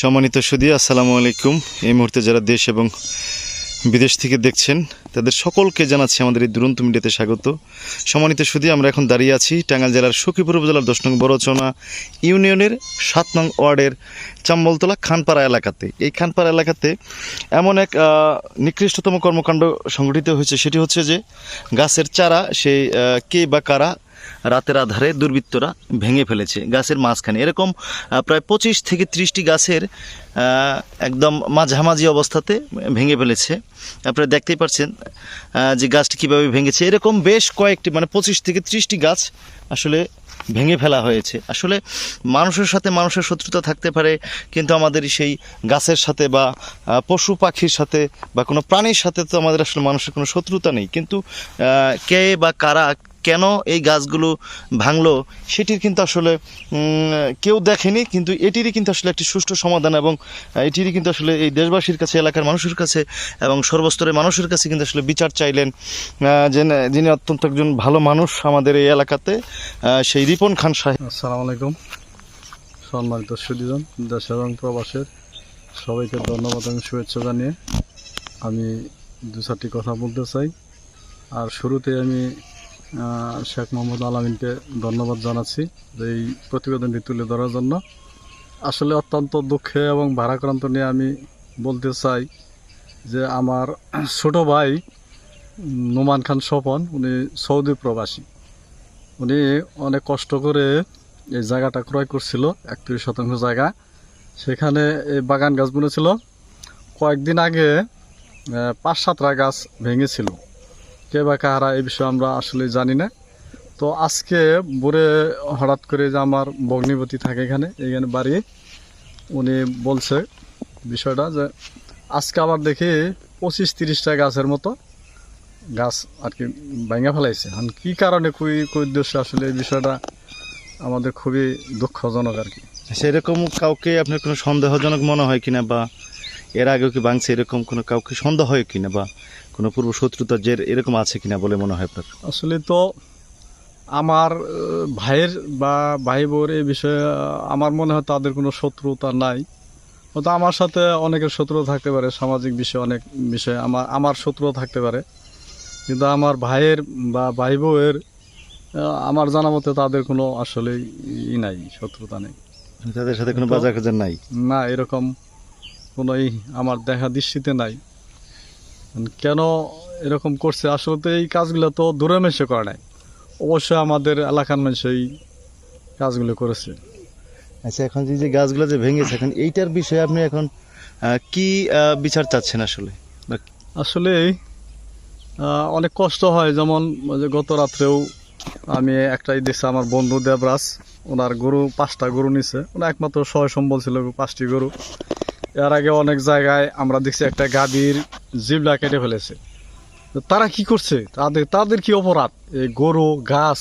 সম্মানিত সুদী, আসসালামু আলাইকুম। এই মুহূর্তে যারা দেশ এবং বিদেশ থেকে দেখছেন, তাদের সকলকে জানাচ্ছি আমাদের এই দুরন্ত মিডিয়াতে স্বাগত। সম্মানিত সুদী, আমরা এখন দাঁড়িয়ে আছি টাঙ্গাইল জেলার সখীপুর উপজেলার দশ নং বড়চনা ইউনিয়নের সাত নং ওয়ার্ডের চাম্বলতলা খানপাড়া এলাকাতে। এই খানপাড়া এলাকাতে এমন এক নিকৃষ্টতম কর্মকাণ্ড সংঘটিত হয়েছে। সেটি হচ্ছে যে গাছের চারা, সেই কে বা কারা রাতের আধারে দুর্বৃত্তরা ভেঙে ফেলেছে গাছের মাঝখানে। এরকম প্রায় পঁচিশ থেকে ত্রিশটি গাছের একদম মাঝামাঝি অবস্থাতে ভেঙে ফেলেছে। আপনারা দেখতেই পাচ্ছেন আহ, যে গাছটি কীভাবে ভেঙেছে। এরকম বেশ কয়েকটি মানে পঁচিশ থেকে ত্রিশটি গাছ আসলে ভেঙে ফেলা হয়েছে। আসলে মানুষের সাথে মানুষের শত্রুতা থাকতে পারে কিন্তু আমাদের সেই গাছের সাথে বা পশু পাখির সাথে বা কোনো প্রাণীর সাথে তো আমাদের আসলে মানুষের কোনো শত্রুতা নেই। কিন্তু কে বা কারা কেন এই গাছগুলো ভাঙলো সেটির কিন্তু আসলে কেউ দেখেনি, কিন্তু এটিরই কিন্তু আসলে একটি সুষ্ঠু সমাধান এবং এটিরই কিন্তু আসলে এই দেশবাসীর কাছে, এলাকার মানুষের কাছে এবং সর্বস্তরের মানুষের কাছে কিন্তু আসলে বিচার চাইলেন যে যিনি অত্যন্ত একজন ভালো মানুষ আমাদের এই এলাকাতে সেই রিপন খান সাহেব। আসসালামু আলাইকুম। সম্মানিত সুদীজন, দেশ এবং প্রবাসের সবাইকে ধন্যবাদ এবং শুভেচ্ছা জানিয়ে আমি দু চারটি কথা বলতে চাই। আর শুরুতে আমি শেখ মোহাম্মদ আলামিনকে ধন্যবাদ জানাচ্ছি যে এই প্রতিবেদনটি তুলে ধরার জন্য। আসলে অত্যন্ত দুঃখে এবং ভারাক্রান্ত নিয়ে আমি বলতে চাই যে আমার ছোট ভাই নোমান খান স্বপন, উনি সৌদি প্রবাসী। উনি অনেক কষ্ট করে এই জায়গাটা ক্রয় করছিল, একত্রিশ শতাংশ জায়গা। সেখানে এই বাগান গাছ বুনেছিল কয়েকদিন আগে পাঁচ সাতটা গাছ ভেঙেছিল। কে বা কাহারা এই বিষয়ে আমরা আসলে জানি না। তো আজকে ভোরে হঠাৎ করে যে আমার ভগ্নিপতি থাকে এখানে এখানে বাড়ি, উনি বলছে বিষয়টা যে আজকে আবার দেখি পঁচিশ তিরিশটা গাছের মতো গাছ আর কি ভেঙে ফেলাইছে। এখন কি কারণে, কুই কুই উদ্দেশ্যে আসলে এই বিষয়টা আমাদের খুবই দুঃখজনক আর কি। সেরকম কাউকে আপনার কোনো সন্দেহজনক মনে হয় কিনা বা এর আগেও কি ভাঙছে এরকম কোনো কাউকে সন্দেহ হয় কিনা বা কোনো পূর্ব শত্রুতা জের এরকম আছে কিনা বলে মনে হয় আপনার? আসলে তো আমার ভাইয়ের বা ভাই বোর এই বিষয়ে আমার মনে হয় তাদের কোনো শত্রুতা নাই। হয়তো আমার সাথে অনেকের শত্রু থাকতে পারে সামাজিক বিষয়ে অনেক বিষয়ে আমার আমার শত্রু থাকতে পারে। কিন্তু আমার ভাইয়ের বা ভাই বউয়ের আমার জানা মতে তাদের কোনো আসলে ই নাই শত্রুতা নেই। তাদের সাথে কোনো বাজার খাজার নাই? না এরকম কোনো ই আমার দেখা দৃষ্টিতে নাই। কেন এরকম করছে? আসলে তো এই কাজগুলো তো দূরে মেশে করে নাই। অবশ্যই আমাদের এলাকার মানুষ এই কাজগুলো করেছে। আচ্ছা এখন যে যে গাছগুলো যে ভেঙেছে এখন এইটার বিষয়ে আপনি এখন কি বিচার চাচ্ছেন আসলে? আসলে অনেক কষ্ট হয়। যেমন গত রাত্রেও আমি একটাই দেখছি আমার বন্ধু দেবরাজ ওনার গরু পাঁচটা গরু নিছে। ওনার একমাত্র সহায় সম্বল ছিল পাঁচটি গরু। এর আগে অনেক জায়গায় আমরা দেখছি একটা গাভীর জিবলা কেটে ফেলেছে। তারা কি করছে? তাদের তাদের কি অপরাধ? এই গরু, গাছ,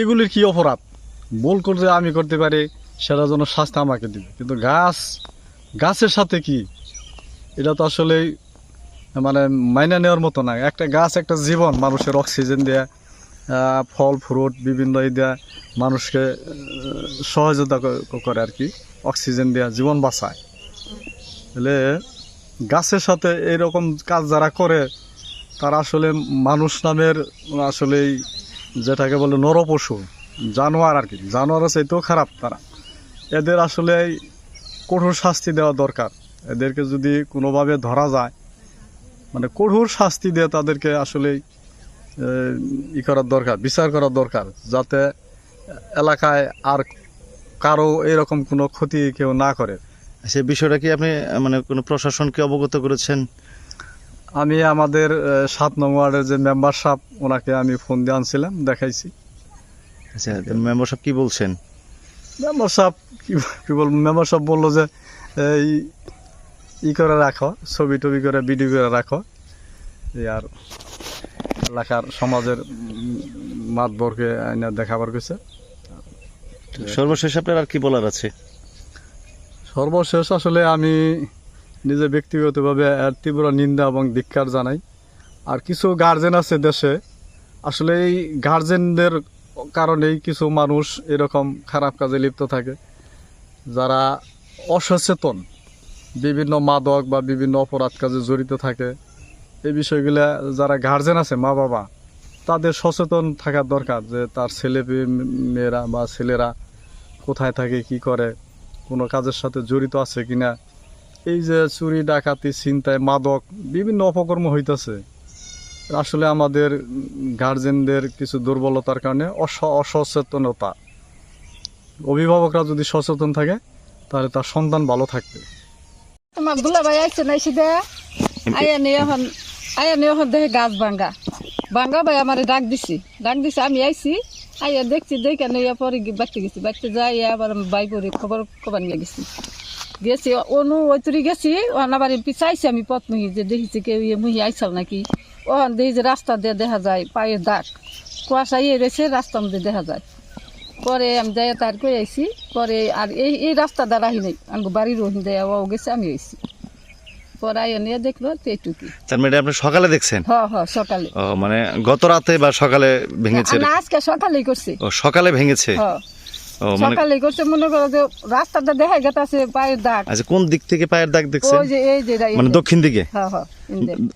এগুলির কি অপরাধ? ভুল করতে আমি করতে পারি, সেটার জন্য শাস্তি আমাকে দিবে। কিন্তু গাছ, গাছের সাথে কি? এটা তো আসলেই মানে মাইনা নেওয়ার মতো না। একটা গাছ, একটা জীবন, মানুষের অক্সিজেন দেয়া ফল, ফ্রুট, বিভিন্ন ই দেয়া মানুষকে সহযোগিতা করে আর কি। অক্সিজেন দেয়া, জীবন বাঁচায়। তাহলে গাছের সাথে এইরকম কাজ যারা করে, তারা আসলে মানুষ নামের আসলেই যেটাকে বলে নরপশু, জানোয়ার আর কি। জানোয়ারের চাইতেও খারাপ তারা। এদের আসলে কঠোর শাস্তি দেওয়া দরকার। এদেরকে যদি কোনোভাবে ধরা যায় মানে কঠোর শাস্তি দিয়ে তাদেরকে আসলে ই করার দরকার, বিচার করার দরকার, যাতে এলাকায় আর কারও এরকম কোনো ক্ষতি কেউ না করে। সে বিষয়টা কি আপনি মানে কোনো প্রশাসনকে অবগত করেছেন? আমি আমাদের সাত নং ওয়ার্ডের যে মেম্বার সাহেব ওনাকে আমি ফোন দিয়ে আনছিলাম দেখাইছি। আচ্ছা মেম্বার সাহেব কি বলছেন? মেম্বার সাহেব কি বল মেম্বার সাহেব বলল যে এই ই করে রাখো ছবি টবি করে ভিডিও করে রাখো। এই আর এলাকার সমাজের মাতবরকে আইনা দেখাবার কইছে সর্বশেষ আপনার আর কি বলার আছে? সর্বশেষ আসলে আমি নিজে ব্যক্তিগতভাবে এর তীব্র নিন্দা এবং ধিক্কার জানাই। আর কিছু গার্জেন আছে দেশে, আসলে এই গার্জেনদের কারণেই কিছু মানুষ এরকম খারাপ কাজে লিপ্ত থাকে। যারা অসচেতন, বিভিন্ন মাদক বা বিভিন্ন অপরাধ কাজে জড়িত থাকে। এই বিষয়গুলো যারা গার্জেন আছে, মা বাবা, তাদের সচেতন থাকার দরকার যে তার ছেলে মেয়ে- মেয়েরা বা ছেলেরা কোথায় থাকে, কি করে। কোনো কাজের সাথে জড়িত আছে কিনা। এই যে চুরি, ডাকাতি, ছিনতাই, মাদক, বিভিন্ন অপকর্ম হইতেছে। আসলে আমাদের গার্জেনদের কিছু দুর্বলতার কারণে অস- অসচেতনতা। অভিভাবকরা যদি সচেতন থাকে, তাহলে তার সন্তান ভালো থাকবে। তোমার দুলাভাই আইছে না, এসে দেয়া আয়া নিয়ে এখন আয়া নিয়ে এখন দেখে গাছ ভাঙ্গা। ভাঙ্গা ভাই আমার ডাক দিছি। ডাক দিছি, আমি আইছি। আইয়া দেখছি, দেখে নিয়ে পরে বাড়তে গেছি। বাড়তে যাই, আবার বাই করে খবর খবর নিয়ে গেছি। গেছি, অনু ওই তুরি গেছি আবার পিছাইছি আমি মুহি, যে দেখিছি কেউ ইয়ে মুহি আইসাল নাকি। ওখান দেখি যে রাস্তা দিয়ে দেখা যায়, পায়ের দাগ। কুয়াশা ইয়ে রয়েছে, রাস্তার মধ্যে দেখা যায়। পরে আমি যাই তার কই আইছি, পরে আর এই এই রাস্তা দ্বারা আহি নাই। আমি বাড়ির রহিন দেয়া ও গেছে, আমি আইছি। নিয়ে দেখল তার মানে আপনি সকালে দেখছেন? সকালে। ও মানে গত রাতে বা সকালে ভেঙেছে? না আজকে সকালেই করছে। ও সকালে ভেঙেছে? মানে করছে মনে করো যে রাস্তাটা দেখা গেছে পায়ের দাগ। আচ্ছা কোন দিক থেকে পায়ের দাগ দেখছেন? ওই যে এই যে মানে দক্ষিণ দিকে? হ্যাঁ হ্যাঁ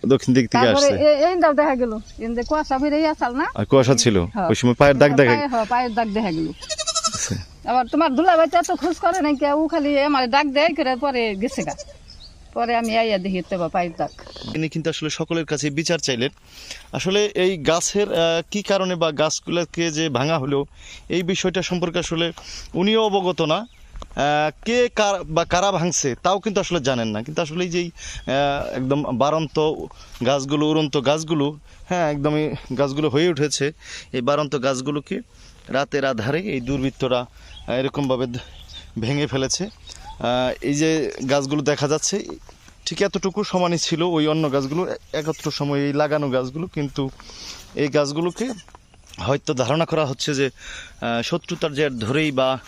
দক্ষিণ দিক থেকে আসছে। এই দাও দেখা গেল। ইন্দে কুয়াশা ফিরে আসাল না? কুয়াশা ছিল। ওই সময় পায়ের দাগ দেখা পায়ে- হ্যাঁ, পায়ের দাগ দেখা গেল। আবার তোমার দুলা দুলাভাই তো খোঁজ করে নাই কে ও খালি আমার ডাক দেয় করে পরে গেছে গা। পরে আমি আইয়া দেখি তো পায়ের দাগ। তিনি কিন্তু আসলে সকলের কাছে বিচার চাইলেন। আসলে এই গাছের কি কারণে বা গাছগুলোকে যে ভাঙা হলো, এই বিষয়টা সম্পর্কে আসলে উনিও অবগত না। কে কার, বা কারা ভাঙছে, তাও কিন্তু আসলে জানেন না। কিন্তু আসলে এই যেই একদম বারন্ত গাছগুলো, উড়ন্ত গাছগুলো হ্যাঁ একদমই গাছগুলো হয়ে উঠেছে। এই বারন্ত গাছগুলোকে রাতের আধারে এই দুর্বৃত্তরা এরকমভাবে ভেঙে ফেলেছে। এই যে গাছগুলো দেখা যাচ্ছে, ঠিক এতটুকু সমানই ছিল ওই অন্য গাছগুলো একত্র সময় এই লাগানো গাছগুলো, কিন্তু এই গাছগুলোকে হয়তো ধারণা করা হচ্ছে যে শত্রুতার জের ধরেই বা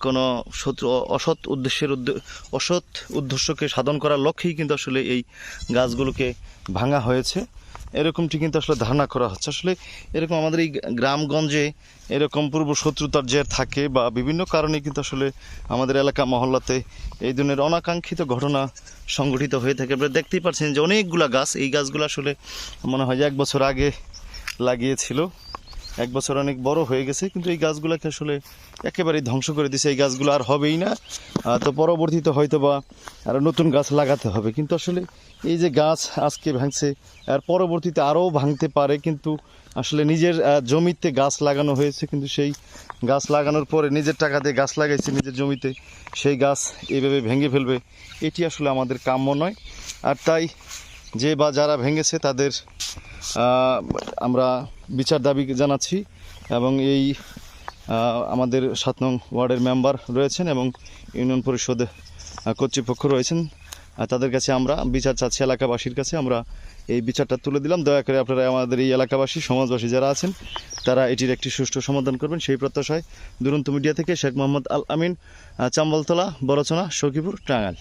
কোনো শত্রু, অসৎ উদ্দেশ্যের উদ্দে- অসৎ উদ্দেশ্যকে সাধন করার লক্ষ্যেই কিন্তু আসলে এই গাছগুলোকে ভাঙা হয়েছে। এরকমটি কিন্তু আসলে ধারণা করা হচ্ছে। আসলে এরকম আমাদের এই গ্রামগঞ্জে এরকম পূর্ব শত্রুতার জের থাকে বা বিভিন্ন কারণে কিন্তু আসলে আমাদের এলাকা মহল্লাতে এই ধরনের অনাকাঙ্ক্ষিত ঘটনা সংঘটিত হয়ে থাকে। আপনারা দেখতেই পাচ্ছেন যে অনেকগুলা গাছ, এই গাছগুলো আসলে মনে হয় যে এক বছর আগে লাগিয়েছিল। এক বছর অনেক বড় হয়ে গেছে, কিন্তু এই গাছগুলোকে আসলে একেবারেই ধ্বংস করে দিছে। এই গাছগুলো আর হবেই না। তো পরবর্তীতে হয়তো বা আরও নতুন গাছ লাগাতে হবে। কিন্তু আসলে এই যে গাছ আজকে ভাঙছে, আর পরবর্তীতে আরও ভাঙতে পারে, কিন্তু আসলে নিজের জমিতে গাছ লাগানো হয়েছে, কিন্তু সেই গাছ লাগানোর পরে নিজের টাকা দিয়ে গাছ লাগাইছে নিজের জমিতে, সেই গাছ এইভাবে ভেঙে ফেলবে, এটি আসলে আমাদের কাম্য নয়। আর তাই যে বা যারা ভেঙেছে তাদের আমরা বিচার দাবি জানাচ্ছি এবং এই আমাদের সাত নং ওয়ার্ডের মেম্বার রয়েছেন এবং ইউনিয়ন পরিষদ কর্তৃপক্ষ রয়েছেন। তাদের কাছে আমরা বিচার চাচ্ছি, এলাকাবাসীর কাছে আমরা এই বিচারটা তুলে দিলাম। দয়া করে আপনারা আমাদের এই এলাকাবাসী, সমাজবাসী যারা আছেন, তারা এটির একটি সুষ্ঠু সমাধান করবেন। সেই প্রত্যাশায় দুরন্ত মিডিয়া থেকে শেখ মোহাম্মদ আল আমিন চাম্বলতলা বরচনা সখীপুর, টাঙ্গাইল।